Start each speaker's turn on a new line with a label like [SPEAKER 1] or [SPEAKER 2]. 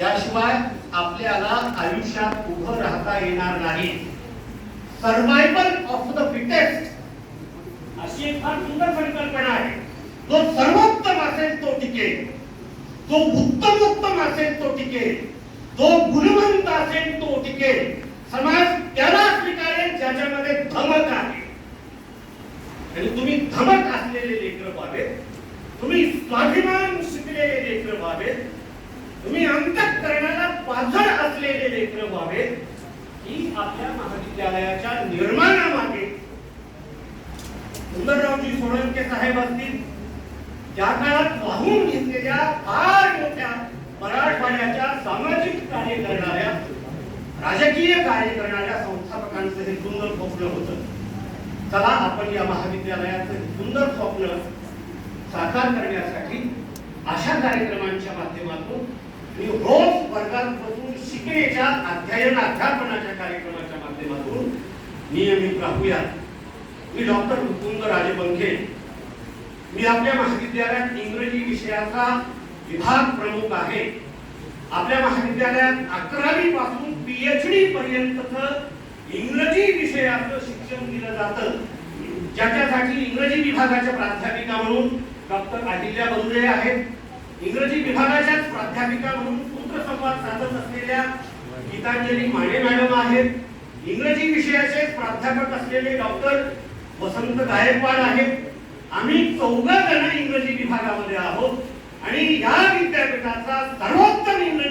[SPEAKER 1] त्याशिवाय आपल्याला आयुष्यात उभं राहता येणार नाही. सर्वायवल ऑफ द फिटेस्ट अशी एक फार सुंदर संकल्पना आहे. जो सर्वोत्तम असेल तो टिकेल. जो उत्तमोत्तम असेल तो टिकेल. जो गुणवंत असेल तो टिकेल. समाज त्याला स्वीकारेल ज्याच्यामध्ये धमक आहे. आणि तुम्ही धमक असलेले लेकर व्हावेत तुम्ही स्वाभिमान शिकलेले लेकर व्हावेत तुम्ही अंतःकरणाला केलेले लेखन व्हावेत ही आपल्या महाविद्यालयाच्या निर्माणामागे सुंदररावजी सोळंके साहेब असतील ज्या काळात वाहून घेतलेल्या फार मोठ्या मराठवाड्याच्या सामाजिक कार्य करणाऱ्या राजकीय कार्य करणाऱ्या संस्थापकांचं हे सुंदर स्वप्न होतं. चला आपण या महाविद्यालयाचं सुंदर स्वप्न साकार करण्यासाठी अशा कार्यक्रमांच्या माध्यमातून मी रोज वर्गांपासून शिकण्याच्या अध्ययन अध्यापनाच्या कार्यक्रमाच्या माध्यमातून नियमित राहूयात. मी डॉक्टर मुकुंद राजबंखे मी आपल्या महाविद्यालयात इंग्रजी विषयाचा विभाग प्रमुख आहे. आपल्या महाविद्यालयात अकरावी पासून पीएचडी पर्यंतच इंग्रजी विषयाचं शिक्षण दिलं जातं. ज्याच्यासाठी इंग्रजी विभागाच्या प्राध्यापिका म्हणून डॉक्टर अहिल्या बंदुरे आहेत. इंग्रजी विभागाच्याच प्राध्यापिका म्हणून पुत्रसंवाद साधत असलेल्या गीतांजली माने मॅडम आहेत. इंग्रजी विषयाचे प्राध्यापक असलेले डॉक्टर वसंत गायकवाड आहेत. आम्ही चौघ जण इंग्रजी विभागामध्ये आहोत आणि या विद्यापीठाचा सर्वोत्तम इंग्रजी